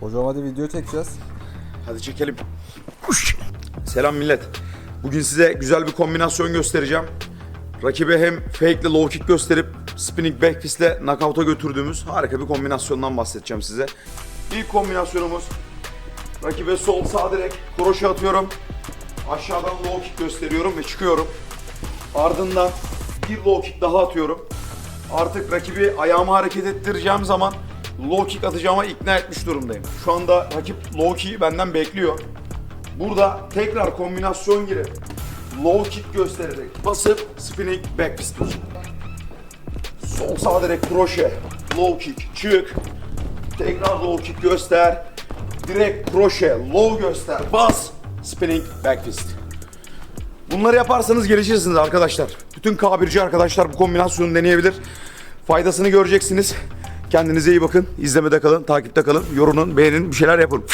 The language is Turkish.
Hocam hadi video çekeceğiz. Hadi çekelim. Selam millet. Bugün size güzel bir kombinasyon göstereceğim. Rakibe hem fake ile low kick gösterip spinning back fist ile knockout'a götürdüğümüz harika bir kombinasyondan bahsedeceğim size. İlk kombinasyonumuz rakibe sol sağ direkt kroşe atıyorum. Aşağıdan low kick gösteriyorum ve çıkıyorum. Ardından bir low kick daha atıyorum. Artık rakibi ayağımı hareket ettireceğim zaman low kick atacağıma ikna etmiş durumdayım. Şu anda rakip low kick'i benden bekliyor. Burada tekrar kombinasyon girip low kick göstererek basıp spinning back atacağım. Sol sağ direkt kroşe, low kick, çık. Tekrar low kick göster. Direkt kroşe, low göster, bas. Spinning back fist. Bunları yaparsanız gelişirsiniz arkadaşlar. Bütün K1'ci arkadaşlar bu kombinasyonu deneyebilir. Faydasını göreceksiniz. Kendinize iyi bakın. İzlemede kalın, takipte kalın. Yorunun, beğenin, bir şeyler yapın.